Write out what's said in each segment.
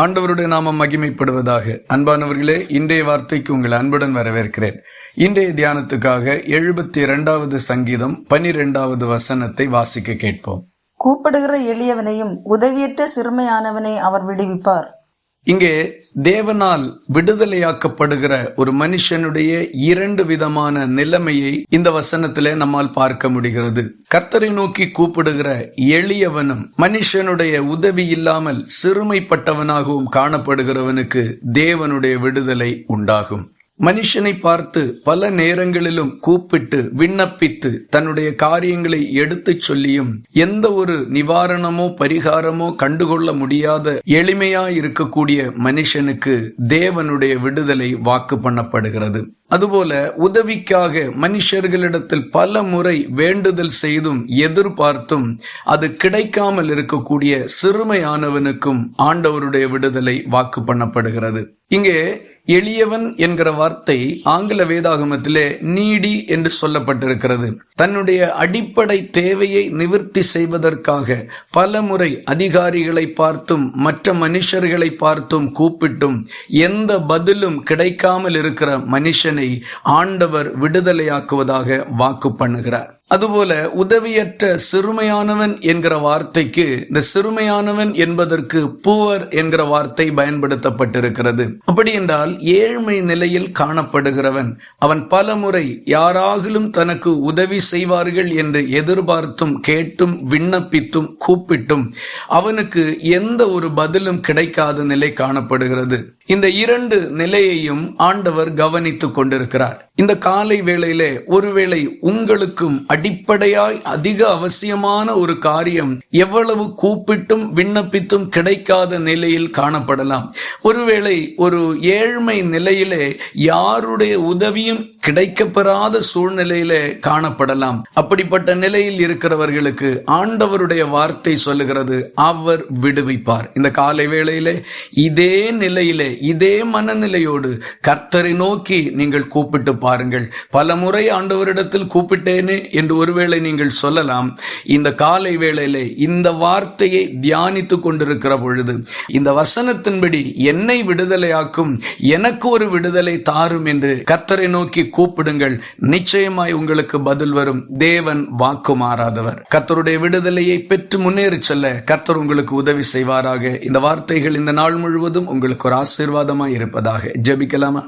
ஆண்டவருடைய நாமம் மகிமைப்படுவதாக. அன்பானவர்களே இன்றைய வார்த்தைக்கு உங்கள் அன்புடன் வரவேற்கிறேன். இன்றைய தியானத்துக்காக எழுபத்தி இரண்டாவது சங்கீதம் பனிரெண்டாவது வசனத்தை வாசிக்க கேட்போம். கூப்பிடுகிற எளியவனையும் உதவியற்ற சிறுமையானவனை அவர் விடுவிப்பார். இங்கே தேவனால் விடுதலையாக்கப்படுகிற ஒரு மனுஷனுடைய இரண்டு விதமான நிலைமையை இந்த வசனத்திலே நம்மால் பார்க்க முடிகிறது. கர்த்தரை நோக்கி கூப்பிடுகிற எளியவனும் மனுஷனுடைய உதவி இல்லாமல் சிறுமைப்பட்டவனாகவும் காணப்படுகிறவனுக்கு தேவனுடைய விடுதலை உண்டாகும். மனுஷனை பார்த்து பல நேரங்களிலும் கூப்பிட்டு விண்ணப்பித்து தன்னுடைய காரியங்களை எடுத்துச் சொல்லியும் எந்த ஒரு நிவாரணமோ பரிகாரமோ கண்டுகொள்ள முடியாத எளிமையா இருக்கக்கூடிய மனுஷனுக்கு தேவனுடைய விடுதலை வாக்கு பண்ணப்படுகிறது. அதுபோல உதவிக்காக மனுஷர்களிடத்தில் பல முறை வேண்டுதல் செய்தும் எதிர்பார்த்தும் அது கிடைக்காமல் இருக்கக்கூடிய சிறுமையானவனுக்கும் ஆண்டவருடைய விடுதலை வாக்கு பண்ணப்படுகிறது. இங்கே எளியவன் என்கிற வார்த்தை ஆங்கில வேதாகமத்திலே நீடி என்று சொல்லப்பட்டிருக்கிறது. தன்னுடைய அடிப்படை தேவையை நிவர்த்தி செய்வதற்காக பல முறை அதிகாரிகளை பார்த்தும் மற்ற மனுஷர்களை பார்த்தும் கூப்பிட்டும் எந்த பதிலும் கிடைக்காமல் இருக்கிற மனுஷனை ஆண்டவர் விடுதலையாக்குவதாக வாக்கு பண்ணுகிறார். அதுபோல உதவியற்ற சிறுமையானவன் என்கிற வார்த்தைக்கு இந்த சிறுமையானவன் என்பதற்கு பூவர் என்கிற வார்த்தை பயன்படுத்தப்பட்டிருக்கிறது. அப்படி என்றால் ஏழ்மை நிலையில் காணப்படுகிறவன். அவன் பல முறை யாராகிலும் தனக்கு உதவி செய்வார்கள் என்று எதிர்பார்த்தும் கேட்டும் விண்ணப்பித்தும் கூப்பிட்டும் அவனுக்கு எந்த ஒரு பதிலும் கிடைக்காத நிலை காணப்படுகிறது. இந்த இரண்டு நிலையையும் ஆண்டவர் கவனித்துக் கொண்டிருக்கிறார். இந்த காலை வேளையிலே ஒருவேளை உங்களுக்கும் அடிப்படையாய் அதிக அவசியமான ஒரு காரியம் எவ்வளவு கூப்பிட்டும் விண்ணப்பித்தும் கிடைக்காத நிலையில் காணப்படலாம். ஒருவேளை ஒரு ஏழ்மை நிலையிலே யாருடைய உதவியும் கிடைக்கப்பெறாத சூழ்நிலையிலே காணப்படலாம். அப்படிப்பட்ட நிலையில் இருக்கிறவர்களுக்கு ஆண்டவருடைய வார்த்தை சொல்லுகிறது அவர் விடுவிப்பார். இந்த காலை வேளையிலே இதே நிலையிலே இதே மனநிலையோடு கர்த்தரை நோக்கி நீங்கள் கூப்பிட்டு பாருங்கள். பல முறை ஆண்டவரிடத்தில் கூப்பிட்டேனே என்று ஒருவேளை நீங்கள் சொல்லலாம். இந்த காலை வேளையிலே இந்த வார்த்தையை தியானித்து கொண்டிருக்கிற பொழுது இந்த வசனத்தின்படி என்னை விடுதலையாக்கும் எனக்கு ஒரு விடுதலை தாரும் என்று கர்த்தரை நோக்கி கூப்பிடுங்கள். நிச்சயமாய் உங்களுக்கு பதில் வரும். தேவன் வாக்கு மாறாதவர். கர்த்தருடைய விடுதலையை பெற்று முன்னேறி செல்ல கர்த்தர் உங்களுக்கு உதவி செய்வாராக. இந்த வார்த்தைகள் இந்த நாள் முழுவதும் உங்களுக்கு ஒரு ஆசீர்வாதமாய் இருப்பதாக ஜெபிக்கலாமா?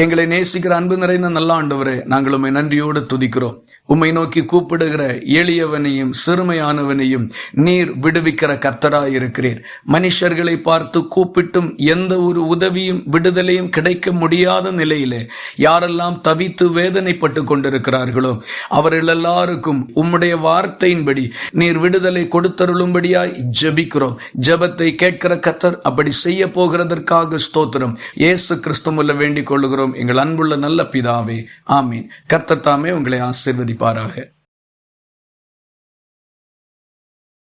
எங்களை நேசிக்கிற அன்பு நிறைந்த நல்ல ஆண்டவரே நாங்கள் உண்மை நன்றியோடு துதிக்கிறோம். உம்மை நோக்கி கூப்பிடுகிற எளியவனையும் சிறுமையானவனையும் நீர் விடுவிக்கிற கர்த்தராய் இருக்கிறீர். மனுஷர்களை பார்த்து கூப்பிட்டும் எந்த ஒரு உதவியும் விடுதலையும் கிடைக்க முடியாத நிலையிலே யாரெல்லாம் தவித்து வேதனைப்பட்டு கொண்டிருக்கிறார்களோ அவர்கள் எல்லாருக்கும் உம்முடைய வார்த்தையின்படி நீர் விடுதலை கொடுத்தருளும்படியாய் ஜெபிக்கிறோம். ஜெபத்தை கேட்கிற கர்த்தர் அப்படி செய்ய போகிறதற்காக ஸ்தோத்திரம். இயேசு கிறிஸ்துமுல்ல வேண்டிக் கொள்ளுகிறோம். எங்கள் அன்புள்ள நல்ல பிதாவே ஆமீன். கர்த்தத்தாமே உங்களை ஆசீர்வதிப்பாராக.